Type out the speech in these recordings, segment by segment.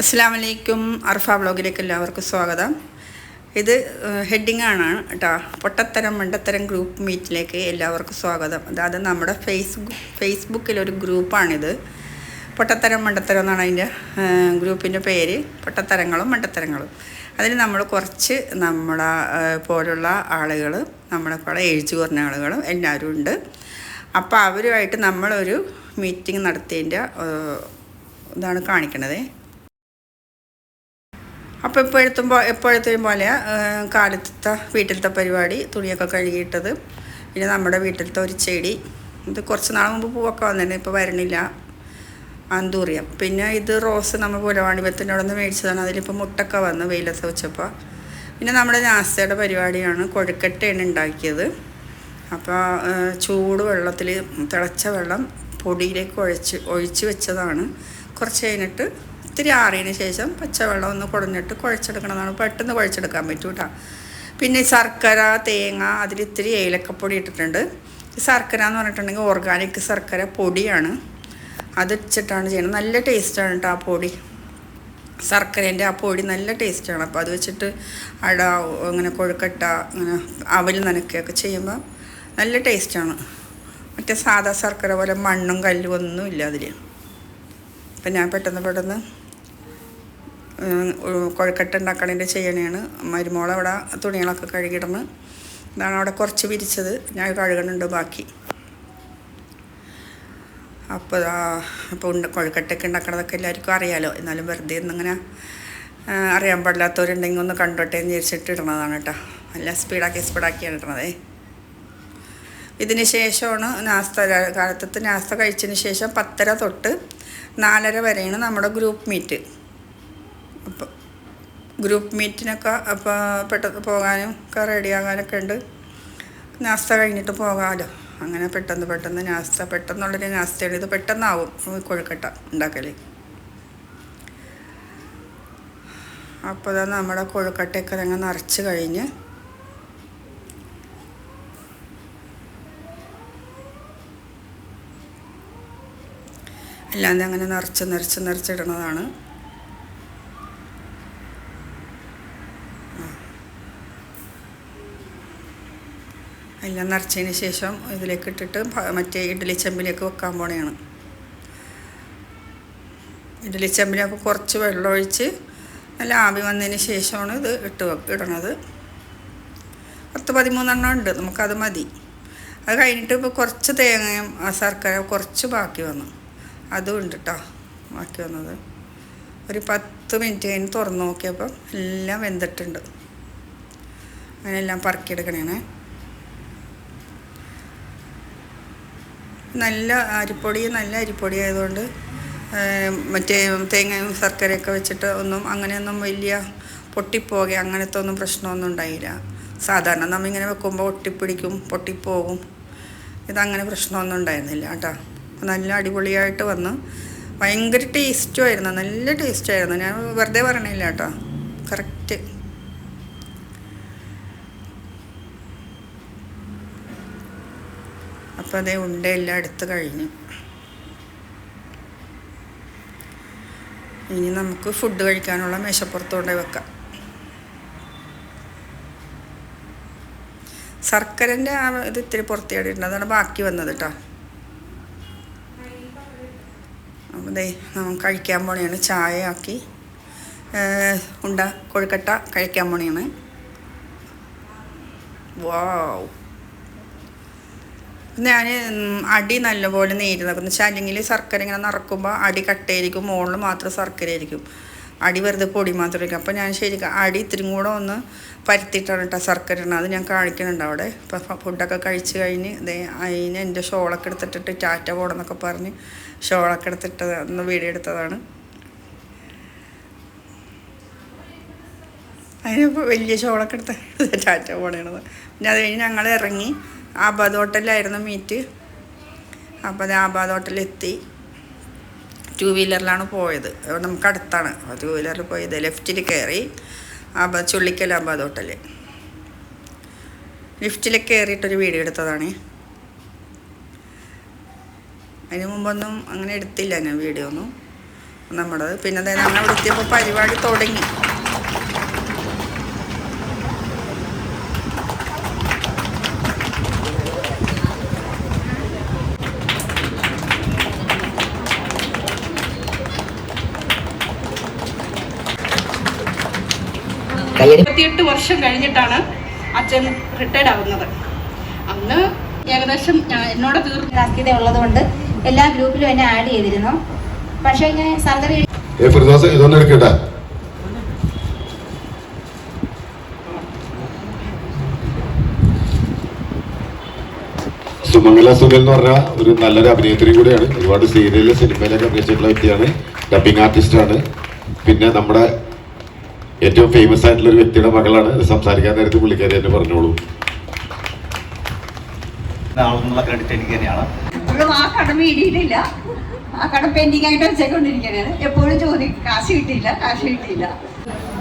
അസ്സാം വലൈക്കും അർഫ ബ്ലോഗിലേക്ക് എല്ലാവർക്കും സ്വാഗതം. ഇത് ഹെഡിങ് ആണ് കേട്ടോ പൊട്ടത്തരം മണ്ടത്തരം ഗ്രൂപ്പ് മീറ്റിലേക്ക് എല്ലാവർക്കും സ്വാഗതം. അതായത് നമ്മുടെ ഫേസ്ബുക്ക് ഫേസ്ബുക്കിലൊരു ഗ്രൂപ്പാണിത്. പൊട്ടത്തരം മണ്ടത്തരം എന്നാണ് അതിന്റെ ഗ്രൂപ്പിന്റെ പേര്. പൊട്ടത്തരങ്ങളും മണ്ടത്തരങ്ങളും. അതിൽ നമ്മൾ കുറച്ച് നമ്മളെ പോലുള്ള ആളുകൾ നമ്മളെ പോലെ എഴുതി കുറഞ്ഞ ആളുകളും എല്ലാവരും ഉണ്ട്. അപ്പോൾ അവരുമായിട്ട് നമ്മളൊരു മീറ്റിംഗ് നടത്തിയതിന്റെ ഇതാണ് കാണിക്കണത്. അപ്പോൾ എപ്പോഴത്തും എപ്പോഴത്തെയും പോലെ കാലത്തെ വീട്ടിലത്തെ പരിപാടി തുണിയൊക്കെ കഴുകിയിട്ടത്. പിന്നെ നമ്മുടെ വീട്ടിലത്തെ ഒരു ചെടി. ഇത് കുറച്ച് നാൾ മുമ്പ് പൂവൊക്കെ വന്നിട്ടുണ്ട് ഇപ്പോൾ വരണില്ല. അന്തൂറിയം. പിന്നെ ഇത് റോസ് നമ്മൾ പുലവാണിപത്തിന്റെ അവിടെ നിന്ന് മേടിച്ചതാണ്. അതിലിപ്പോൾ മുട്ടൊക്കെ വന്ന് വെയിലത്ത് വെച്ചപ്പോൾ പിന്നെ നമ്മുടെ നാസ്തയുടെ പരിപാടിയാണ് കൊഴുക്കട്ടയാണ് ഉണ്ടാക്കിയത്. അപ്പോൾ ചൂട് വെള്ളത്തിൽ തിളച്ച വെള്ളം പൊടിയിലേക്ക് ഒഴിച്ച് ഒഴിച്ച് വെച്ചതാണ്. കുറച്ച് കഴിഞ്ഞിട്ട് ഇത്തിരി ആറിയതിന് ശേഷം പച്ചവെള്ളം ഒന്ന് കുടഞ്ഞിട്ട് കുഴച്ചെടുക്കണതാണ് പെട്ടെന്ന് കുഴച്ചെടുക്കാൻ പറ്റും കേട്ടോ. പിന്നെ ശർക്കര തേങ്ങ അതിൽ ഇത്തിരി ഏലക്കപ്പൊടി ഇട്ടിട്ടുണ്ട്. ശർക്കര എന്ന് പറഞ്ഞിട്ടുണ്ടെങ്കിൽ ഓർഗാനിക് ശർക്കര പൊടിയാണ്. അത് വെച്ചിട്ടാണ് ചെയ്യുന്നത്. നല്ല ടേസ്റ്റാണ് കേട്ടോ ആ പൊടി. ശർക്കരേന്റെ ആ പൊടി നല്ല ടേസ്റ്റാണ് അപ്പോൾ അത് വെച്ചിട്ട് അട അങ്ങനെ കൊഴുക്കട്ട അങ്ങനെ അവൽ നനയ്ക്കുകയൊക്കെ ചെയ്യുമ്പോൾ നല്ല ടേസ്റ്റാണ് മറ്റേ സാധാ ശർക്കര പോലെ മണ്ണും കല്ലും ഒന്നും ഇല്ല അതിൽ. അപ്പം ഞാൻ പെട്ടെന്ന് പെട്ടെന്ന് കൊഴുക്കട്ട ഉണ്ടാക്കണതിന്റെ ചെയ്യണയാണ് മരുമോൾ അവിടെ തുണികളൊക്കെ കഴുകിയിടുന്നു. ഇതാണ് അവിടെ കുറച്ച് വിരിച്ചത്. ഞാൻ കഴുകണുണ്ട് ബാക്കി. അപ്പോൾ അപ്പോൾ ഉണ്ട് കൊഴുക്കട്ടയൊക്കെ ഉണ്ടാക്കണതൊക്കെ എല്ലാവർക്കും അറിയാലോ. എന്നാലും വെറുതെ ഒന്നിങ്ങനെ അറിയാൻ പാടില്ലാത്തവരുണ്ടെങ്കിൽ ഒന്ന് കണ്ടോട്ടെ എന്ന് വിചാരിച്ചിട്ട് ഇടണതാണ് കേട്ടോ. നല്ല സ്പീഡാക്കി സ്പീഡാക്കിയാണ് ഇടണതേ ഇതിന് ശേഷമാണ് നാസ്ത കാലത്തത്ത് നാസ്ത കഴിച്ചതിന് ശേഷം പത്തര തൊട്ട് നാലര വരെയാണ് നമ്മുടെ ഗ്രൂപ്പ് മീറ്റ്. ഗ്രൂപ്പ് മീറ്റിനൊക്കെ അപ്പോൾ പെട്ടെന്ന് പോകാനും ഒക്കെ റെഡിയാകാനൊക്കെ ഉണ്ട്. നാസ്ത കഴിഞ്ഞിട്ട് പോകാമല്ലോ. അങ്ങനെ പെട്ടെന്ന് പെട്ടെന്ന് നാസ്ത പെട്ടെന്നുള്ളൊരു നാസ്തയാണ്. ഇത് പെട്ടെന്നാവും കൊഴുക്കട്ട ഉണ്ടാക്കൽ അപ്പോൾ ഇതാ നമ്മുടെ കൊഴുക്കട്ടയൊക്കെ ഞങ്ങൾ നിറച്ച് കഴിഞ്ഞ് അല്ലാതെ അങ്ങനെ നിറച്ച് നിറച്ച് നിറച്ചിടുന്നതാണ് എല്ലാം നിറച്ചതിന് ശേഷം ഇതിലേക്ക് ഇട്ടിട്ട് മറ്റേ ഇഡ്ഡലി ചെമ്പിലേക്ക് വെക്കാൻ പോണെയാണ്. ഇഡ്ഡലി ചെമ്പിലേക്ക് കുറച്ച് വെള്ളമൊഴിച്ച് നല്ല ആവി വന്നതിന് ശേഷമാണ് ഇത് ഇട്ട് ഇടണത്. പത്ത് പതിമൂന്നെണ്ണം ഉണ്ട് നമുക്കത് മതി. അത് കഴിഞ്ഞിട്ട് ഇപ്പോൾ കുറച്ച് തേങ്ങയും ആ ശർക്കര കുറച്ച് ബാക്കി വന്നു. അതും ഉണ്ട് കേട്ടോ ബാക്കി വന്നത്. ഒരു പത്ത് മിനിറ്റ് കഴിഞ്ഞ് തുറന്ന് നോക്കിയപ്പോൾ എല്ലാം വെന്തിട്ടുണ്ട്. അങ്ങനെ എല്ലാം പറക്കിയെടുക്കണേ നല്ല അരിപ്പൊടി നല്ല അരിപ്പൊടി ആയതുകൊണ്ട് മറ്റേ തേങ്ങയും ശർക്കരയൊക്കെ വെച്ചിട്ട് ഒന്നും അങ്ങനെയൊന്നും വലിയ പൊട്ടിപ്പോകെ അങ്ങനത്തെ ഒന്നും പ്രശ്നമൊന്നും ഉണ്ടായില്ല. സാധാരണ നമ്മിങ്ങനെ വെക്കുമ്പോൾ ഒട്ടിപ്പിടിക്കും പൊട്ടിപ്പോകും. ഇതങ്ങനെ പ്രശ്നമൊന്നും ഉണ്ടായിരുന്നില്ല കേട്ടോ. നല്ല അടിപൊളിയായിട്ട് വന്ന്. ഭയങ്കര ടേസ്റ്റുമായിരുന്നു നല്ല ടേസ്റ്റായിരുന്നു. ഞാൻ വെറുതെ പറയണില്ല കേട്ടോ. കറക്റ്റ്. അപ്പോൾ അതേ ഉണ്ടയെല്ലാം എടുത്ത് കഴിഞ്ഞു. ഇനി നമുക്ക് ഫുഡ് കഴിക്കാനുള്ള മേശപ്പുറത്ത് കൊണ്ടുപോയി വെക്കാം. ശർക്കരന്റെ ആ ഇത് ഇത്തിരി പുറത്തേടിയിട്ടുണ്ട് അതാണ് ബാക്കി വന്നത് കേട്ടോ അപ്പോൾ ദേ നമ്മൾ കഴിക്കാൻ പോണിയാണ്. ചായ ആക്കി ഉണ്ട കൊഴുക്കട്ട കഴിക്കാൻ പോണിയാണ്. വാവ് ഞാൻ അടി നല്ലപോലെ നീര് നിൽക്കുന്നു വെച്ചാൽ അല്ലെങ്കിൽ ശർക്കര ഇങ്ങനെ നിറക്കുമ്പോൾ അടി കട്ടയായിരിക്കും. മുകളിൽ മാത്രം ശർക്കര ആയിരിക്കും. അടി വെറുതെ പൊടി മാത്രം ഇരിക്കും അപ്പോൾ ഞാൻ ശരിക്കും അടി ഇത്തിരി കൂടെ ഒന്ന് പരത്തിയിട്ടാണ് കേട്ടോ ശർക്കര ഇടുന്നത്. അത് ഞാൻ കാണിക്കുന്നുണ്ട് അവിടെ. ഇപ്പം ഫുഡൊക്കെ കഴിച്ച് കഴിഞ്ഞ് ദേ അതിന് എന്റെ ഷോളൊക്കെ എടുത്തിട്ടിട്ട് ടാറ്റ പോടെന്നൊക്കെ പറഞ്ഞ് ഷോളൊക്കെ എടുത്തിട്ട് ഒന്ന് വീഡിയോ എടുത്തതാണ്. അതിനിപ്പോൾ വലിയ ഷോളൊക്കെ എടുത്ത് ടാറ്റ പോണേണത്. പിന്നെ അത് കഴിഞ്ഞ് ഞങ്ങൾ ഇറങ്ങി ആബാദ് ഹോട്ടലിലായിരുന്നു മീറ്റ് അപ്പോൾ അത് ആബാദ് ഹോട്ടലിലെത്തി ടു വീലറിലാണ് പോയത്. നമുക്ക് അടുത്താണ്. അപ്പോൾ ടു വീലറിൽ പോയത്. ലെഫ്റ്റിൽ കയറി ആബാദ് ചുള്ളിക്കൽ ആബാദ് ഹോട്ടൽ ലിഫ്റ്റിൽ കയറിയിട്ടൊരു വീഡിയോ എടുത്തതാണ്. അതിന് മുമ്പൊന്നും അങ്ങനെ എടുത്തില്ല ഞാൻ വീഡിയോ ഒന്നും. നമ്മുടെ പിന്നെ അതായത് അവിടെ എത്തിയപ്പോൾ പരിപാടി തുടങ്ങി. വർഷം കഴിഞ്ഞിട്ടാണ് അച്ഛൻ റിട്ടയർഡ് ആവുന്നത്. അന്ന് ഏകദേശം എന്നോട് തീർച്ചയായും അസ്ഥിത ഉള്ളതുകൊണ്ട് എല്ലാ ഗ്രൂപ്പിലും എന്നെ ആഡ് ചെയ്തിരുന്നു. പക്ഷേ ഞാൻ സർജറി ഇതൊന്നും സുമംഗല സുനിൽ എന്ന് പറഞ്ഞ ഒരു നല്ലൊരു അഭിനേത്രി കൂടിയാണ്. ഒരുപാട് സീരിയലിൽ സിനിമയിലൊക്കെ അഭിനയിച്ചിട്ടുള്ള വ്യക്തിയാണ്. ഡബിങ് ആർട്ടിസ്റ്റാണ് പിന്നെ നമ്മുടെ ഏറ്റവും ഫേമസ് ആയിട്ടുള്ള ഒരു വ്യക്തിയുടെ മകളാണ്. സംസാരിക്കാൻ നേരത്തെ പുള്ളിക്കാരി എന്നെ പറഞ്ഞോളൂ. ആളെന്നുള്ള ക്രെഡിറ്റ് എനിക്ക് തന്നെയാണ്. ആ കടമ ഇടിയിട്ടില്ല ആ കട പെൻഡിങ് ആയിട്ട് വെച്ചേക്കൊണ്ടിരിക്കുകയാണ്. എപ്പോഴും ചോദിക്കും കാശ് കിട്ടിയില്ല കാശ് കിട്ടിയില്ല.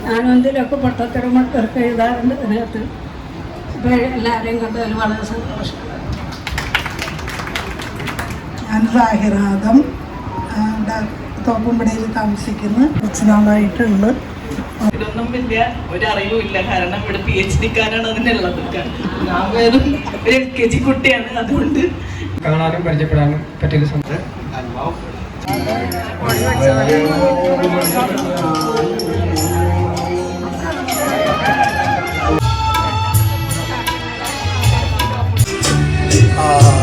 ഞാനും എന്തെങ്കിലുമൊക്കെ പൊട്ടത്തരമൊക്കെ എഴുതാറുണ്ട് ഇതിനകത്ത്. ഇപ്പോൾ എല്ലാവരെയും കണ്ടതിൽ വളരെ സന്തോഷം. ഞാൻ സാഹിറാദം തോപ്പുംപടിയിൽ താമസിക്കുന്നു. കുറച്ച് നാളായിട്ടുണ്ട്. ഇതൊന്നും വലിയ ഒരു അറിവും ഇല്ല. കാരണം ഇവിടെ പി എച്ച് ഡിക്കാരാണ് അതിനുള്ളത് ഞാൻ വെറും ഒരു എൽ കെ ജി കുട്ടിയാണ്. അതുകൊണ്ട് കാണാനും പരിചയപ്പെടാനും പറ്റിയൊരു സംഭവം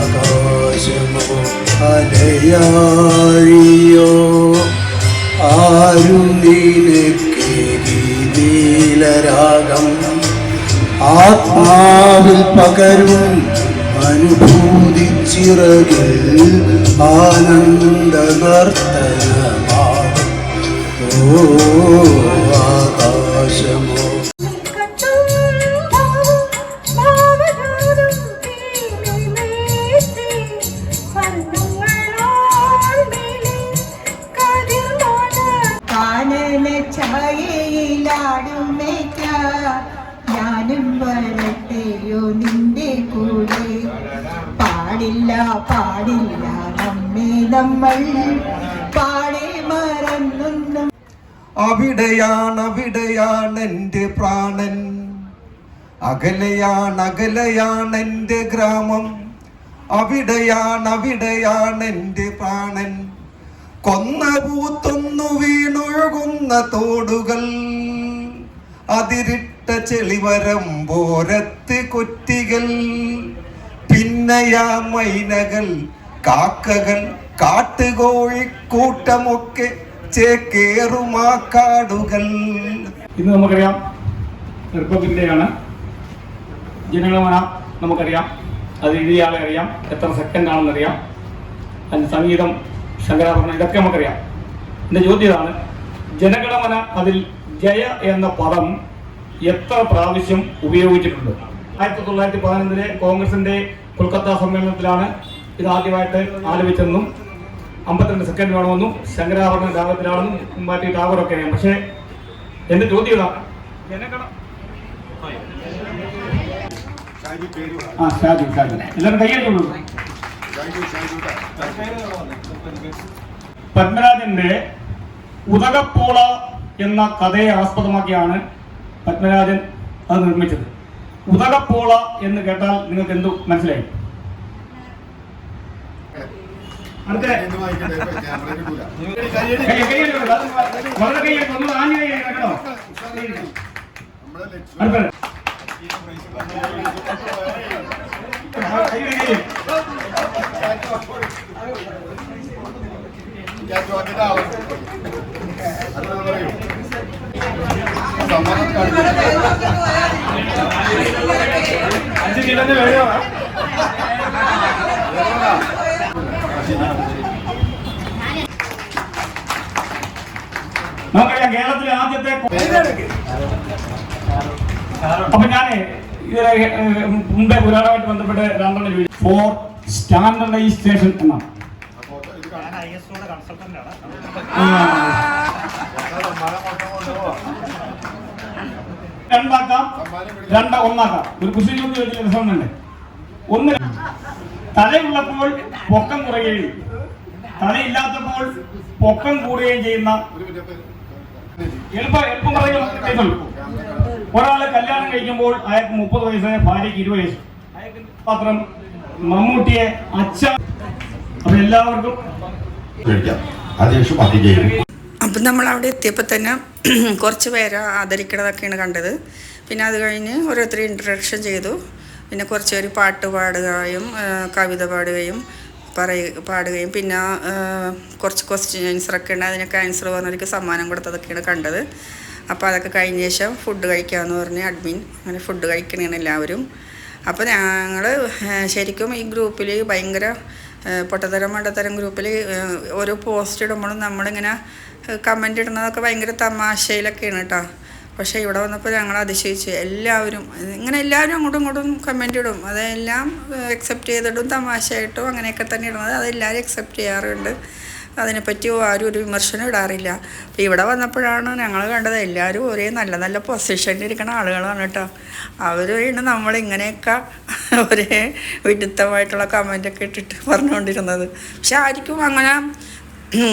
ആകാശമോ അലയാഴിയോ ആരുണിനീലരാഗം ആത്മാവിൽ പകരും അനുഭൂതി ചിറകിൽ ആനന്ദ ഓ നിന്റെ കൂടെ പാടില്ല പാടില്ല. നമ്മെ നമ്മൾ പാടെ മറന്നൊന്നും. അവിടെയാണ് അവിടെയാണ് എന്റെ പ്രാണൻ. അകലെയാണ് അകലെയാണ് എന്റെ ഗ്രാമം. അവിടെയാണ് അവിടെയാണ് എന്റെ പ്രാണൻ. കൊന്ന പൂത്തൊന്നു വീണൊഴുകുന്ന തോടുകൾ. അതിരിട്ട ചെളിവരമ്പോരത്ത് കൊറ്റികൾ പിന്നയാ മൈനകൾ കാക്കകൾ കാട്ടുകോഴിക്കൂട്ടമൊക്കെ ചേക്കേറുമാ കാടുകൾ. ഇന്ന് നമുക്കറിയാം റിപ്പബ്ലിക് ഡേ ആണ് ജനഗണമന നമുക്കറിയാം. അത് എഴുതിയാളെ അറിയാം. എത്ര സെക്കൻഡ് ആണെന്നറിയാം അതിന് സംഗീതം ശങ്കരാഭരണം ഇതൊക്കെ നമുക്കറിയാം. എന്റെ ചോദ്യം ഇതാണ് ജനഗണമന അതിൽ ജയ എന്ന പദം എത്ര പ്രാവശ്യം ഉപയോഗിച്ചിട്ടുണ്ട്? ആയിരത്തി തൊള്ളായിരത്തി പതിനൊന്നിലെ കോൺഗ്രസിന്റെ കൊൽക്കത്ത സമ്മേളനത്തിലാണ് ഇത് ആദ്യമായിട്ട് ആലപിച്ചെന്നും അമ്പത്തിരണ്ട് സെക്കൻഡ് വേണമെന്നും ശങ്കരാഭരണ രാഗത്തിലാണെന്നും കുമ്പാറ്റി ടാഗോറൊക്കെ അറിയാം. പക്ഷേ എന്റെ ചോദ്യം ഇതാണ് ജനഗണ ആ ഷാജു ഷാജു. എല്ലാവരും കൈയ്യടിച്ചോളൂ പത്മരാജന്റെ ഉദകപ്പോള എന്ന കഥയെ ആസ്പദമാക്കിയാണ് പത്മരാജൻ അത് നിർമ്മിച്ചത്. ഉദകപ്പോള എന്ന് കേട്ടാൽ നിങ്ങൾക്ക് എന്തു മനസ്സിലായി ഞാൻ കൈയ്യടി കൊടുക്ക്. അത് വളരെ അഞ്ച് കിലോന്റെ വേണോ നമുക്കറിയാം കേരളത്തിലെ ആദ്യത്തെ അപ്പൊ ഞാനേ ഇതിലെ മുമ്പേ പുരാണമായിട്ട് ബന്ധപ്പെട്ട് രണ്ടെണ്ണം ചോദിച്ചു ഫോർ സ്റ്റാൻഡർഡൈസേഷൻ എന്നാണ്. ആ. രണ്ടാക്കാം. രണ്ട ഒന്നാക്കാം. ഒരു കുസി ചോദ്യം രസം രസമുണ്ട് ഒന്ന് തലയുള്ളപ്പോൾ പൊക്കം കുറയുകയും തലയില്ലാത്തപ്പോൾ പൊക്കം കൂടുകയും ചെയ്യുന്ന എളുപ്പം എളുപ്പം പറയുമ്പോൾ ഒരാളെ കല്യാണം കഴിക്കുമ്പോൾ അയാൾക്ക് മുപ്പത് വയസ്സ് ഭാര്യയ്ക്ക് ഇരുപത് വയസ്സ്. പത്രം മമ്മൂട്ടിയെ അച്ഛൻ അപ്പൊ എല്ലാവർക്കും കഴിക്കാം. അതിനുശേഷം അതി ഗെയിം അപ്പം നമ്മൾ അവിടെ എത്തിയപ്പോൾ തന്നെ കുറച്ച് പേരെ ആദരിക്കണതൊക്കെയാണ് കണ്ടത്. പിന്നെ അത് കഴിഞ്ഞ് ഓരോരുത്തർ ഇൻട്രഡക്ഷൻ ചെയ്തു. പിന്നെ കുറച്ച് പേര് പാട്ട് പാടുകയും കവിത പാടുകയും പറയ പാടുകയും. പിന്നെ കുറച്ച് ക്വസ്റ്റ്യൻ ആൻസറൊക്കെ ഉണ്ട്. അതിനൊക്കെ ആൻസർ പറഞ്ഞവർക്ക് സമ്മാനം കൊടുത്തതൊക്കെയാണ് കണ്ടത്. അപ്പോൾ അതൊക്കെ കഴിഞ്ഞ ശേഷം ഫുഡ് കഴിക്കാമെന്ന് പറഞ്ഞ് അഡ്മിൻ അങ്ങനെ ഫുഡ് കഴിക്കണേണ് എല്ലാവരും. അപ്പോൾ ഞങ്ങൾ ശരിക്കും ഈ ഗ്രൂപ്പിൽ ഭയങ്കര പൊട്ടത്തരം മണ്ടത്തരം ഗ്രൂപ്പിൽ ഓരോ പോസ്റ്റ് ഇടുമ്പോഴും നമ്മളിങ്ങനെ കമന്റ് ഇടുന്നതൊക്കെ ഭയങ്കര തമാശയിലൊക്കെയാണ് കേട്ടോ പക്ഷേ ഇവിടെ വന്നപ്പോൾ ഞങ്ങൾ അതിശയിച്ചു. എല്ലാവരും ഇങ്ങനെ എല്ലാവരും അങ്ങോട്ടും ഇങ്ങോട്ടും കമന്റ് ഇടും. അതെല്ലാം അക്സെപ്റ്റ് ചെയ്തിട്ടും തമാശയായിട്ടും അങ്ങനെയൊക്കെ തന്നെ ഇടുന്നത്. അതെല്ലാവരും അക്സെപ്റ്റ് ചെയ്യാറുണ്ട്. അതിനെപ്പറ്റി ആരും ഒരു വിമർശനം ഇടാറില്ല. അപ്പോൾ ഇവിടെ വന്നപ്പോഴാണ് ഞങ്ങൾ കണ്ടത് എല്ലാവരും ഒരേ നല്ല നല്ല പൊസിഷനിൽ ഇരിക്കുന്ന ആളുകളാണ് കേട്ടോ. അവരാണ് നമ്മളിങ്ങനെയൊക്കെ ഒരേ വിഡിത്തമായിട്ടുള്ള കമന്റൊക്കെ ഇട്ടിട്ട് പറഞ്ഞുകൊണ്ടിരുന്നത് പക്ഷെ ആർക്കും അങ്ങനെ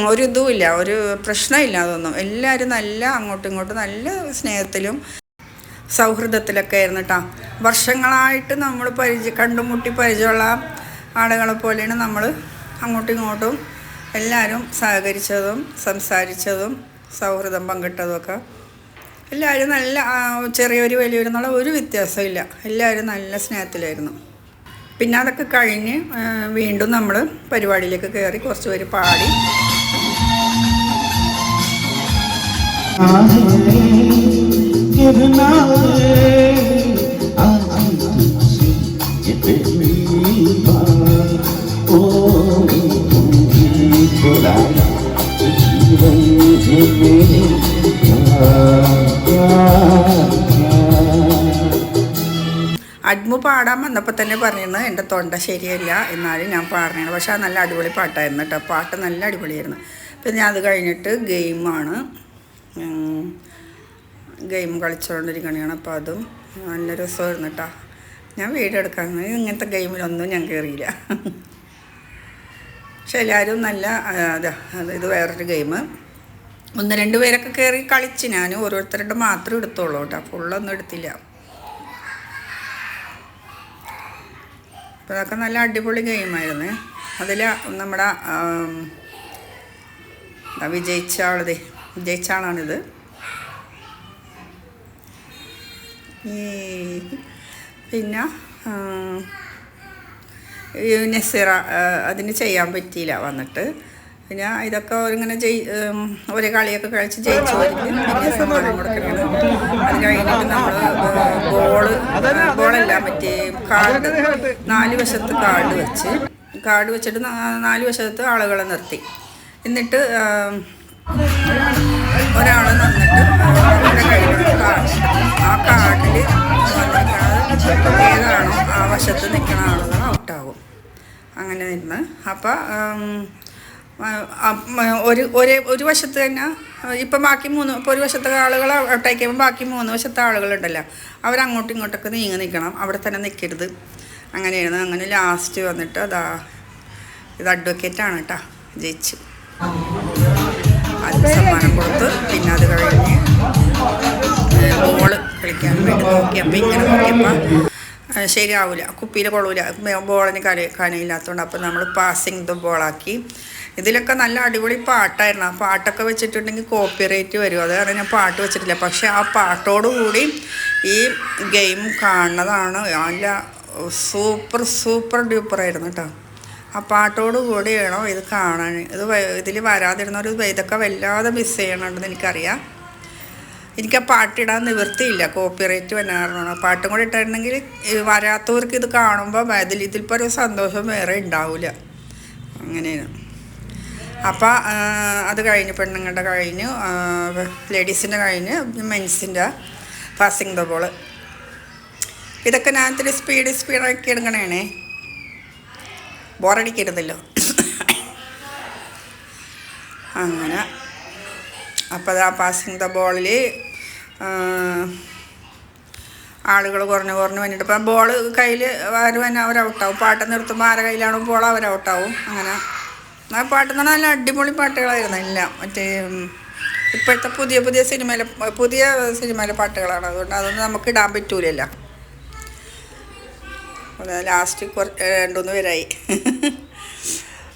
ഒരു ഇതുമില്ല ഒരു പ്രശ്നമില്ല അതൊന്നും. എല്ലാവരും നല്ല അങ്ങോട്ടും ഇങ്ങോട്ടും നല്ല സ്നേഹത്തിലും സൗഹൃദത്തിലൊക്കെ ആയിരുന്നു കേട്ടോ. വർഷങ്ങളായിട്ട് നമ്മൾ പരിചയ കണ്ടുമുട്ടി പരിചയമുള്ള ആളുകളെ പോലെയാണ് നമ്മൾ അങ്ങോട്ടും ഇങ്ങോട്ടും എല്ലാവരും സഹകരിച്ചതും സംസാരിച്ചതും സൗഹൃദം പങ്കിട്ടതുമൊക്കെ. എല്ലാവരും നല്ല ചെറിയൊരു വലിയൊരു എന്നുള്ള ഒരു വ്യത്യാസമില്ല. എല്ലാവരും നല്ല സ്നേഹത്തിലായിരുന്നു. പിന്നെ അതൊക്കെ കഴിഞ്ഞ് വീണ്ടും നമ്മൾ പരിപാടിയിലേക്ക് കയറി കുറച്ച് പേര് പാടി. അഡ്മു പാടാൻ വന്നപ്പോൾ തന്നെ പറയുന്നത് എന്റെ തൊണ്ട ശരിയല്ല എന്നാലും ഞാൻ പാടണേ പക്ഷെ അത് നല്ല അടിപൊളി പാട്ടായിരുന്നു കേട്ടോ. പാട്ട് നല്ല അടിപൊളിയായിരുന്നു. പിന്നെ അത് കഴിഞ്ഞിട്ട് ഗെയിമാണ്. ഗെയിം കളിച്ചുകൊണ്ടിരിക്കണതാണ് അപ്പോൾ അതും നല്ല രസമായിരുന്നു കേട്ടോ. ഞാൻ വീഡിയോ എടുക്കാൻ ഇങ്ങനത്തെ ഗെയിമിലൊന്നും ഞാൻ കയറിയില്ല പക്ഷെ എല്ലാവരും നല്ല അത് ഇത് വേറൊരു ഗെയിം. ഒന്ന് രണ്ട് പേരൊക്കെ കയറി കളിച്ച് ഞാൻ ഓരോരുത്തരുടെ മാത്രം എടുത്തോളൂ കേട്ടോ. ഫുള്ളൊന്നും എടുത്തില്ല. അപ്പോൾ അതൊക്കെ നല്ല അടിപൊളി ഗെയിമായിരുന്നു. അതിൽ നമ്മുടെ വിജയിച്ച ആളത് വിജയിച്ച ആളാണിത് പിന്നെ നസീറ അതിന് ചെയ്യാൻ പറ്റിയില്ല വന്നിട്ട്. പിന്നെ ഇതൊക്കെ ഇങ്ങനെ ജയി ഒരേ കളിയൊക്കെ കളിച്ച് ജയിച്ചു വരും. പിന്നെ സമ്മാനം അത് കഴിഞ്ഞിട്ട് നമ്മൾ ബോൾ ബോളല്ല മറ്റേ കാർഡ് നാല് വശത്ത് കാർഡ് വെച്ച് കാർഡ് വെച്ചിട്ട് നാല് വശത്ത് ആളുകളെ നിർത്തി. എന്നിട്ട് ഒരാൾ നിന്നിട്ട് അവരുടെ കയ്യിലുള്ള കാർഡ്. ആ കാർഡിൽ ഏതാണോ ആ വശത്ത് നിൽക്കുന്ന ആളുകൾ ഔട്ടാവും. അങ്ങനെ നിന്ന്. അപ്പം ഒരു ഒരേ ഒരു വശത്ത് തന്നെ ഇപ്പം ബാക്കി മൂന്ന് ഇപ്പോൾ ഒരു വശത്തെ ആളുകൾ ഔട്ടാക്കിയപ്പോൾ ബാക്കി മൂന്ന് വശത്തെ ആളുകളുണ്ടല്ലോ. അവരങ്ങോട്ടും ഇങ്ങോട്ടൊക്കെ നീങ്ങി നിൽക്കണം. അവിടെ തന്നെ നിൽക്കരുത്. അങ്ങനെയായിരുന്നു അങ്ങനെ ലാസ്റ്റ് വന്നിട്ട് അതാ ഇത് അഡ്വക്കേറ്റാണ് കേട്ടോ ജയിച്ചു. അത് സമ്മാനം കൊടുത്ത് പിന്നെ അത് കഴിഞ്ഞ് ബോൾ കളിക്കാൻ വേണ്ടി നോക്കിയപ്പോൾ ഇങ്ങനെ നോക്കിയപ്പോൾ ശരിയാവില്ല കുപ്പിയിൽ കൊള്ളൂല. ബോളിന് കല കനയില്ലാത്തതുകൊണ്ട് അപ്പോൾ നമ്മൾ പാസിങ് ദ ബോളാക്കി. ഇതിലൊക്കെ നല്ല അടിപൊളി പാട്ടായിരുന്നു. ആ പാട്ടൊക്കെ വെച്ചിട്ടുണ്ടെങ്കിൽ കോപ്പി റേറ്റ് വരും. അത് കാരണം ഞാൻ പാട്ട് വെച്ചിട്ടില്ല. പക്ഷേ ആ പാട്ടോടുകൂടി ഈ ഗെയിം കാണുന്നതാണ് നല്ല സൂപ്പർ സൂപ്പർ ഡ്യൂപ്പറായിരുന്നു കേട്ടോ ആ പാട്ടോട് കൂടി വേണം ഇത് കാണാൻ ഇത് ഇതിൽ വരാതിരുന്നവർ ഇതൊക്കെ വല്ലാതെ മിസ് ചെയ്യണമെന്ന് എനിക്കറിയാം. എനിക്ക് ആ പാട്ടിടാൻ നിവൃത്തിയില്ല. കോപ്പിറൈറ്റ് വന്നാറണം പാട്ടും കൂടെ ഇട്ടിട്ടുണ്ടെങ്കിൽ വരാത്തവർക്ക് ഇത് കാണുമ്പോൾ ഇതിൽ പോലെ സന്തോഷം വേറെ ഉണ്ടാവില്ല അങ്ങനെയാണ്. അപ്പോൾ അത് കഴിഞ്ഞ് പെണ്ണുങ്ങളുടെ കഴിഞ്ഞു ലേഡീസിന്റെ കഴിഞ്ഞ് മെൻസിന്റെ പാസിങ് ദ ബോൾ ഇതൊക്കെ ഞാൻ ഇത്തിരി സ്പീഡ് സ്പീഡാക്കി എടുക്കണേ ബോറടിക്കരുതല്ലോ. അങ്ങനെ. അപ്പോൾ ആ പാസിങ് ദ ബോളിൽ ആളുകൾ കുറഞ്ഞ് കുറഞ്ഞ് വന്നിട്ട്. ഇപ്പം ബോൾ കയ്യിൽ ആര് തന്നെ അവർ ഔട്ടാവും പാട്ട് നിർത്തുമ്പോൾ ആരെ കയ്യിലാണോ ബോൾ അവർ ഔട്ടാവും അങ്ങനെ. ആ പാട്ടെന്ന് പറഞ്ഞാൽ നല്ല അടിപൊളി പാട്ടുകളായിരുന്നു എല്ലാം. മറ്റേ ഇപ്പോഴത്തെ പുതിയ പുതിയ സിനിമയിലെ പുതിയ സിനിമയിലെ പാട്ടുകളാണ്. അതുകൊണ്ട് അതൊന്നും നമുക്ക് ഇടാൻ പറ്റൂലല്ലോ. ലാസ്റ്റ് കുറച്ച് രണ്ടുമൂന്ന് പേരായി.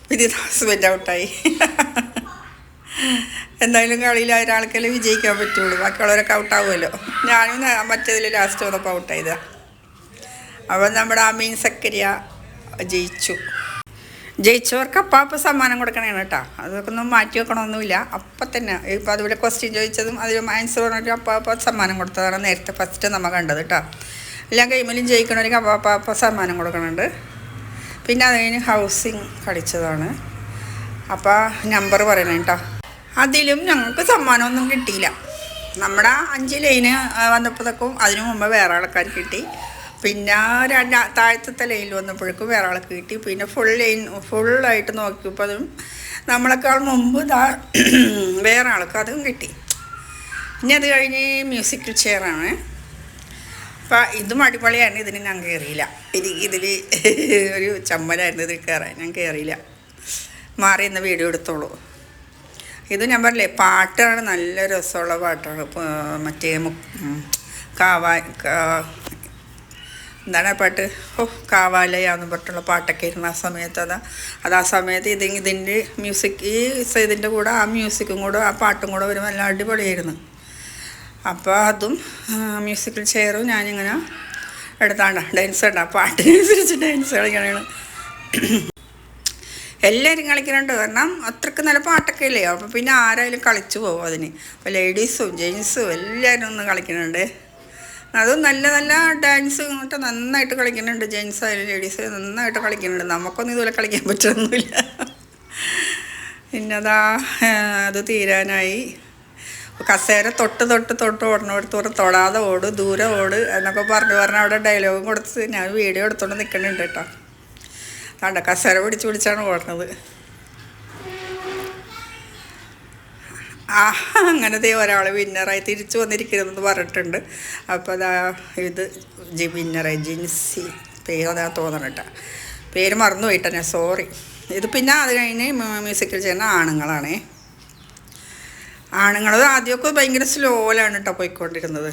വിദ്യുത് ഹസ്ബൻഡ് ഔട്ടായി എന്തായാലും കളിയിൽ ഒരാൾക്കല്ലേ വിജയിക്കാൻ പറ്റുള്ളൂ. ബാക്കിയുള്ളവരൊക്കെ ഔട്ടാവുമല്ലോ ഞാനും മറ്റേതിൽ ലാസ്റ്റ് വന്നപ്പോൾ ഔട്ടായതാ അപ്പം നമ്മുടെ അമീൻ സക്കരിയ ജയിച്ചു. ജയിച്ചവർക്ക് അപ്പം സമ്മാനം കൊടുക്കണേ കേട്ടോ. അതൊക്കെ ഒന്നും മാറ്റി വെക്കണമൊന്നുമില്ല അപ്പം തന്നെ. ഇപ്പം അതുപോലെ ക്വസ്റ്റ്യൻ ചോദിച്ചതും അതിൽ ആൻസർ പറഞ്ഞിട്ട് അപ്പം അപ്പം സമ്മാനം കൊടുത്തതാണ് നേരത്തെ ഫസ്റ്റ് നമ്മൾ കണ്ടത് കേട്ടോ. എല്ലാ ഗെയിമിലും ജയിക്കണവർക്ക് അപ്പം അപ്പം അപ്പം സമ്മാനം കൊടുക്കണുണ്ട്. പിന്നെ അത് കഴിഞ്ഞ് ഹൗസിങ് കളിച്ചതാണ്. അപ്പോൾ നമ്പർ പറയണേ കേട്ടോ അതിലും ഞങ്ങൾക്ക് സമ്മാനമൊന്നും കിട്ടിയില്ല. നമ്മുടെ അഞ്ച് ലൈന് വന്നപ്പോഴത്തേക്കും അതിനു മുമ്പ് വേറെ ആൾക്കാർ കിട്ടി. പിന്നെ രണ്ട് താഴത്തെ ലൈനിൽ വന്നപ്പോഴേക്കും വേറെ ആൾക്ക് കിട്ടി. പിന്നെ ഫുൾ ലൈൻ ഫുള്ളായിട്ട് നോക്കിയപ്പോൾ അതും നമ്മളെക്കാൾ മുമ്പ് ദാ വേറെ ആൾക്ക് അതും കിട്ടി. ഇനി അത് കഴിഞ്ഞ് മ്യൂസിക്കൽ ചെയറാണ് അപ്പം ഇതും അടിപൊളിയാണ് ഇതിന് ഞാൻ കയറിയില്ല എനിക്ക് ഇതിൽ ഒരു ചമ്മലായിരുന്നു ഇതിൽ കയറാൻ ഞാൻ കയറിയില്ല മാറി ഇന്ന് വീഡിയോ എടുത്തോളൂ. ഇത് ഞാൻ പറഞ്ഞില്ലേ പാട്ടാണ് നല്ല രസമുള്ള പാട്ടാണ്. മറ്റേ കാവാ എന്താണ് പാട്ട്? ഓ കാവാലയാന്ന് പറഞ്ഞിട്ടുള്ള പാട്ടൊക്കെ ഇരുന്ന ആ സമയത്ത് അതാ. അത് ആ സമയത്ത് ഇത് ഇതിന്റെ മ്യൂസിക് ഈ ഇതിന്റെ കൂടെ ആ മ്യൂസിക്കും കൂടെ ആ പാട്ടും കൂടെ വരുമ്പോൾ നല്ല അടിപൊളിയായിരുന്നു. അപ്പോൾ അതും മ്യൂസിക്കൽ ചെയറും ഞാനിങ്ങനെ എടുത്താണ്ട ഡാൻസ് ഉണ്ടാ പാട്ടിനനുസരിച്ച് ഡാൻസ് കളിക്കണതാണ് എല്ലാവരും കളിക്കുന്നുണ്ട് കാരണം അത്രയ്ക്ക് നല്ല പാട്ടൊക്കെ ഇല്ലേ അപ്പോൾ പിന്നെ ആരായാലും കളിച്ചു പോകും അതിന്. അപ്പോൾ ലേഡീസും ജെൻസും എല്ലാവരും ഒന്ന് കളിക്കുന്നുണ്ട് അതും നല്ല നല്ല ഡാൻസ് ഇങ്ങോട്ട് നന്നായിട്ട് കളിക്കുന്നുണ്ട് ജെൻസ് ആയാലും ലേഡീസ് നന്നായിട്ട് കളിക്കുന്നുണ്ട് നമുക്കൊന്നും ഇതുപോലെ കളിക്കാൻ പറ്റുന്നില്ല പിന്നതാ അത് തീരാനായി. കസേര തൊട്ട് തൊട്ട് തൊട്ട് ഓടണോടത്തോട് തൊടാതെ ഓട് ദൂരെ ഓട് എന്നൊക്കെ പറഞ്ഞു പറഞ്ഞ് അവിടെ ഡയലോഗും കൊടുത്ത് ഞാൻ വീഡിയോ എടുത്തോണ്ട് നിൽക്കുന്നുണ്ട് കേട്ടോ കണ്ട കസേര പിടിച്ച് പിടിച്ചാണ് ഓടുന്നത്. ആ അങ്ങനത്തെ ഒരാൾ വിന്നറായി തിരിച്ചു വന്നിരിക്കരുതെന്ന് പറഞ്ഞിട്ടുണ്ട്. അപ്പോൾ അതാ ഇത് ജി വിന്നറായി ജിൻസി. പേര് അതാ തോന്നണം കേട്ടോ. പേര് മറന്നു ഞാൻ സോറി ഇത് പിന്നെ അത് കഴിഞ്ഞ് മ്യൂസിക്കിൽ ചെയ്യുന്ന ആണുങ്ങളാണേ. ആണുങ്ങൾ ആദ്യമൊക്കെ ഭയങ്കര സ്ലോയിലാണ് കേട്ടോ പോയിക്കൊണ്ടിരുന്നത്.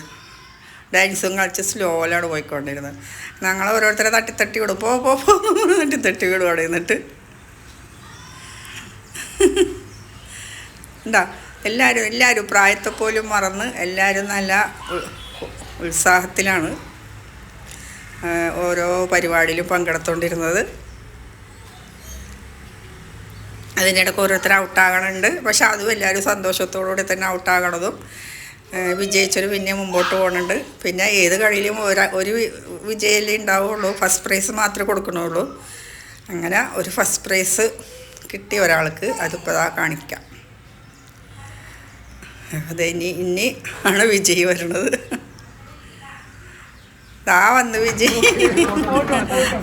ഡാൻസും കളിച്ച് സ്ലോലാണ് പോയിക്കൊണ്ടിരുന്നത്. ഞങ്ങൾ ഓരോരുത്തരെ തട്ടി തട്ടി വിടും. പോ പോ പോ തട്ടി തട്ടി വിടും അവിടെ നിന്നിട്ട് എന്താ എല്ലാവരും എല്ലാവരും പ്രായത്തെ പോലും മറന്ന് എല്ലാവരും നല്ല ഉത്സാഹത്തിലാണ് ഓരോ പരിപാടിയിലും പങ്കെടുത്തുകൊണ്ടിരുന്നത് അതിന്റെ ഇടയ്ക്ക് ഓരോരുത്തർ ഔട്ടാകണുണ്ട്. പക്ഷെ അതും എല്ലാവരും സന്തോഷത്തോടുകൂടി തന്നെ ഔട്ടാകണതും. വിജയിച്ചൊരു പിന്നെ മുമ്പോട്ട് പോകുന്നുണ്ട് പിന്നെ ഏത് കളിയിലും ഒരാ ഒരു വിജയമല്ലേ ഉണ്ടാവുള്ളൂ. ഫസ്റ്റ് പ്രൈസ് മാത്രമേ കൊടുക്കണുള്ളൂ. അങ്ങനെ ഒരു ഫസ്റ്റ് പ്രൈസ് കിട്ടിയ ഒരാൾക്ക് അതിപ്പോൾ ദാ കാണിക്കാം. അത് ഇനി ഇനി ആണ് വിജയി വരുന്നത് താ വന്ന് വിജയ്.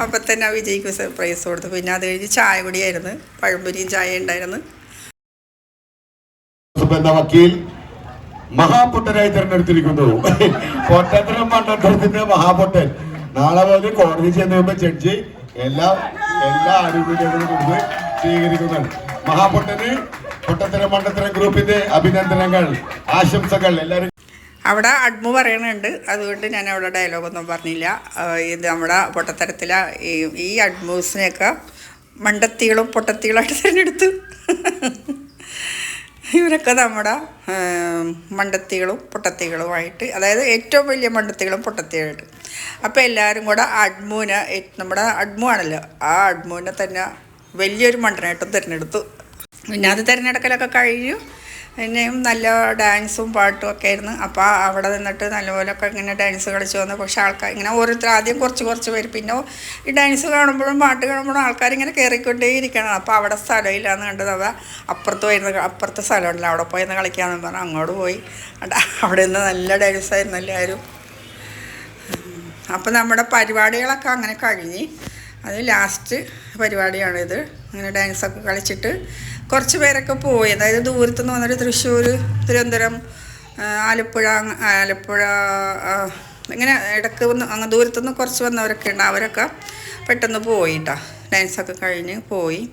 അപ്പം തന്നെ ആ വിജയ്ക്ക് സർപ്രൈസ് കൊടുത്തു. പിന്നെ അത് കഴിഞ്ഞ് ചായ കുടിയായിരുന്നു. പഴംപൊരിയും ചായ ഉണ്ടായിരുന്നു. മഹാപൊട്ടനായി തെരഞ്ഞെടുത്തിരിക്കുന്നു. പൊട്ടത്തരം പണ്ടത്തിന്റെ മഹാപൊട്ടൻ. നാളെ മുതൽ കോടതി ചെന്ന് കഴിയുമ്പോൾ ജഡ്ജി എല്ലാ എല്ലാ ആനുകൂല്യങ്ങളും കൊടുത്ത് സ്വീകരിക്കുന്നുണ്ട് മഹാപൊട്ടന് പൊട്ടത്തരം മണ്ടത്തരം ഗ്രൂപ്പിന്റെ അഭിനന്ദനങ്ങൾ ആശംസകൾ എല്ലാവരും അവിടെ അഡ്മു പറയണുണ്ട്. അതുകൊണ്ട് ഞാൻ അവിടെ ഡയലോഗൊന്നും പറഞ്ഞില്ല. ഇത് നമ്മുടെ പൊട്ടത്തരത്തിലെ ഈ അഡ്മൂസിനെയൊക്കെ മണ്ടത്തികളും പൊട്ടത്തികളായിട്ട് തിരഞ്ഞെടുത്തു. ഇവരൊക്കെ നമ്മുടെ മണ്ടത്തികളും പൊട്ടത്തികളുമായിട്ട് അതായത് ഏറ്റവും വലിയ മണ്ടത്തികളും പൊട്ടത്തികളായിട്ട് അപ്പോൾ എല്ലാവരും കൂടെ അഡ്മുവിനെ നമ്മുടെ അഡ്മു ആണല്ലോ ആ അഡ്മുവിനെ തന്നെ വലിയൊരു മണ്ടനായിട്ടും തിരഞ്ഞെടുത്തു. പിന്നെ അത് തിരഞ്ഞെടുക്കലൊക്കെ കഴിഞ്ഞു. പിന്നെയും നല്ല ഡാൻസും പാട്ടും ഒക്കെ ആയിരുന്നു. അപ്പോൾ അവിടെ നിന്നിട്ട് നല്ലപോലൊക്കെ ഇങ്ങനെ ഡാൻസ് കളിച്ചു വന്നു. പക്ഷേ ആൾക്കാർ ഇങ്ങനെ ഓരോരുത്തർ ആദ്യം കുറച്ച് കുറച്ച് പേര്. പിന്നെ ഈ ഡാൻസ് കാണുമ്പോഴും പാട്ട് കാണുമ്പോഴും ആൾക്കാർ ഇങ്ങനെ കയറിക്കൊണ്ടേ ഇരിക്കണം അപ്പോൾ അവിടെ സ്ഥലമില്ലാന്ന് കണ്ടത് അവ അപ്പുറത്ത് വരുന്ന അപ്പുറത്തെ സ്ഥലമുണ്ടല്ലോ. അവിടെ പോയി ഒന്ന് കളിക്കാമെന്ന് പറഞ്ഞു അങ്ങോട്ട് പോയി. അവിടെ നിന്ന് നല്ല ഡാൻസായിരുന്നു എല്ലാവരും. അപ്പോൾ നമ്മുടെ പരിപാടികളൊക്കെ അങ്ങനെ കഴിഞ്ഞ്. അത് ലാസ്റ്റ് പരിപാടിയാണിത്. അങ്ങനെ ഡാൻസൊക്കെ കളിച്ചിട്ട് കുറച്ച് പേരൊക്കെ പോയി. അതായത് ദൂരത്തു നിന്ന് വന്നിട്ട് തൃശ്ശൂർ തിരുവനന്തപുരം ആലപ്പുഴ ആലപ്പുഴ ഇങ്ങനെ ഇടയ്ക്ക് വന്ന് അങ്ങ് ദൂരത്തു നിന്ന് കുറച്ച് വന്നവരൊക്കെ ഉണ്ട്. അവരൊക്കെ പെട്ടെന്ന് പോയിട്ടാ. ഡാൻസൊക്കെ കഴിഞ്ഞ് പോയി.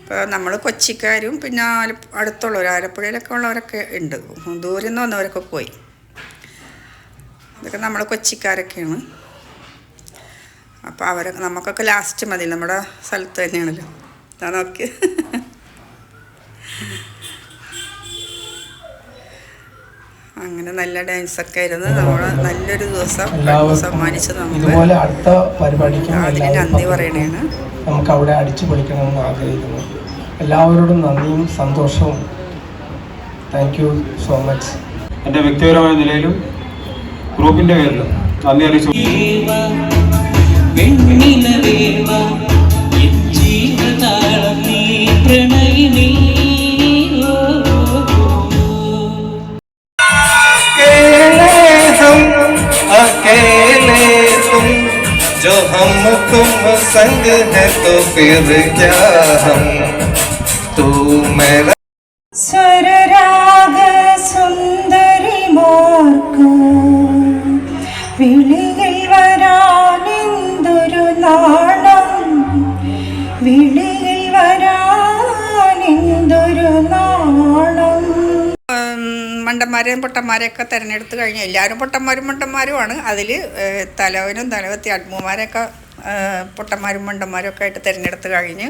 ഇപ്പോൾ നമ്മൾ കൊച്ചിക്കാരും പിന്നെ ആലപ്പു അടുത്തുള്ളവർ ആലപ്പുഴയിലൊക്കെ ഉള്ളവരൊക്കെ ഉണ്ട്. ദൂരെ നിന്ന് വന്നവരൊക്കെ പോയി. അതൊക്കെ നമ്മൾ കൊച്ചിക്കാരൊക്കെയാണ്. അപ്പോൾ അവർ നമുക്കൊക്കെ ലാസ്റ്റ് മതി. നമ്മുടെ സ്ഥലത്ത് തന്നെയാണല്ലോ. അതാ നോക്കി അങ്ങനെ നല്ല ഡാൻസ് ഒക്കെ ആയിരുന്നു. നമ്മൾ നല്ലൊരു ദിവസം സമ്മാനിച്ച് ഇതുപോലെ അടുത്ത പരിപാടിക്ക് നന്ദി പറയണേണ്. നമുക്ക് അവിടെ അടിച്ചു പൊളിക്കണമെന്ന് ആഗ്രഹിക്കുന്നു. എല്ലാവരോടും നന്ദിയും സന്തോഷവും. താങ്ക് യു സോ മച്ച് എന്റെ വ്യക്തിപരമായ നിലയിലും ഗ്രൂപ്പിന്റെ പേരിലും നന്ദി അറിയിച്ചു. പ്രണയിനി जो हम तुम संग है तो फिर क्या हम? तू मेरा മണ്ടന്മാരെയും പൊട്ടന്മാരെയൊക്കെ തിരഞ്ഞെടുത്ത് കഴിഞ്ഞാൽ എല്ലാവരും പൊട്ടന്മാരും മണ്ടന്മാരുമാണ്. അതിൽ തലവനും തലവത്തി അഡ്മുമാരെയൊക്കെ പൊട്ടന്മാരും മണ്ടന്മാരും ഒക്കെ ആയിട്ട് തിരഞ്ഞെടുത്ത് കഴിഞ്ഞ്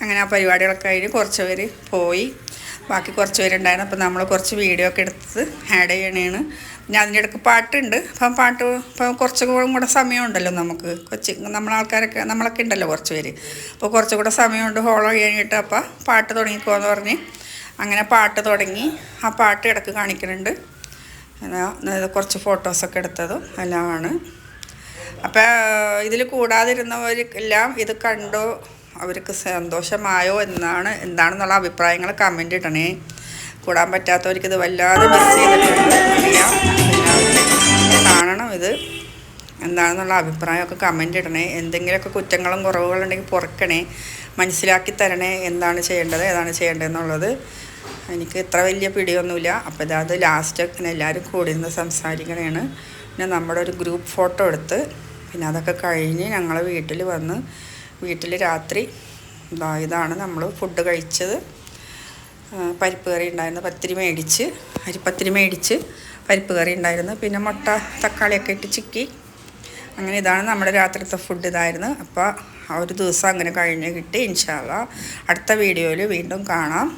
അങ്ങനെ ആ പരിപാടികളൊക്കെ കഴിഞ്ഞ് കുറച്ച് പേര് പോയി. ബാക്കി കുറച്ച് പേരുണ്ടായിരുന്നു. അപ്പോൾ നമ്മൾ കുറച്ച് വീഡിയോ ഒക്കെ എടുത്ത് ആഡ് ചെയ്യണേണ്. പിന്നെ അതിന്റെ ഇടയ്ക്ക് പാട്ടുണ്ട്. അപ്പം പാട്ട് ഇപ്പം കുറച്ചും കൂടെ സമയമുണ്ടല്ലോ നമുക്ക്. കൊച്ചി നമ്മളെ ആൾക്കാരൊക്കെ നമ്മളൊക്കെ ഉണ്ടല്ലോ കുറച്ച് പേര്. അപ്പോൾ കുറച്ചും കൂടെ സമയമുണ്ട്. ഹോളോ കഴിഞ്ഞിട്ട് അപ്പോൾ പാട്ട് തുടങ്ങിക്കോന്ന് പറഞ്ഞ് അങ്ങനെ പാട്ട് തുടങ്ങി. ആ പാട്ട് ഇടയ്ക്ക് കാണിക്കുന്നുണ്ട് കുറച്ച് ഫോട്ടോസൊക്കെ എടുത്തതും എല്ലാമാണ്. അപ്പോൾ ഇതിൽ കൂടാതിരുന്നവരെല്ലാം ഇത് കണ്ടോ? അവർക്ക് സന്തോഷമായോ എന്നാണ് എന്താണെന്നുള്ള അഭിപ്രായങ്ങൾ കമന്റ് ഇടണേ. കൂടാൻ പറ്റാത്തവർക്ക് ഇത് വല്ലാതെ മിസ് ചെയ്തിട്ടുണ്ട്. കാണണം ഇത്. എന്താണെന്നുള്ള അഭിപ്രായമൊക്കെ കമന്റ് ഇടണേ. എന്തെങ്കിലുമൊക്കെ കുറ്റങ്ങളും കുറവുകളുണ്ടെങ്കിൽ പുറക്കണേ. മനസ്സിലാക്കി തരണേ. എന്താണ് ചെയ്യേണ്ടത്? ഏതാണ് ചെയ്യേണ്ടതെന്നുള്ളത്. എനിക്ക് ഇത്ര വലിയ പിടിയൊന്നുമില്ല. അപ്പോൾ ഇതാത് ലാസ്റ്റ് ഇങ്ങനെ എല്ലാവരും കൂടി നിന്ന് സംസാരിക്കണേണ്. പിന്നെ നമ്മുടെ ഒരു ഗ്രൂപ്പ് ഫോട്ടോ എടുത്ത് പിന്നെ അതൊക്കെ കഴിഞ്ഞ് ഞങ്ങൾ വീട്ടിൽ വന്ന് വീട്ടിൽ രാത്രി ഇതാ ഇതാണ് നമ്മൾ ഫുഡ് കഴിച്ചത്. പരിപ്പ് കറി ഉണ്ടായിരുന്നു. പത്തിരി മേടിച്ച് അരിപ്പത്തിരി മേടിച്ച് പരിപ്പ് കറി ഉണ്ടായിരുന്നു. പിന്നെ മുട്ട തക്കാളിയൊക്കെ ഇട്ട് ചിക്കി. അങ്ങനെ ഇതാണ് നമ്മുടെ രാത്രിത്തെ ഫുഡ് ഇതായിരുന്നു. അപ്പോൾ ആ ഒരു ദിവസം അങ്ങനെ കഴിഞ്ഞ് കിട്ടി. ഇൻഷാല്ല അടുത്ത വീഡിയോയിൽ വീണ്ടും കാണാം.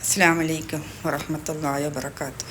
അസ്സാം വലൈക്കും വറഹമത്തല്ലാ വാബർക്കാത്തു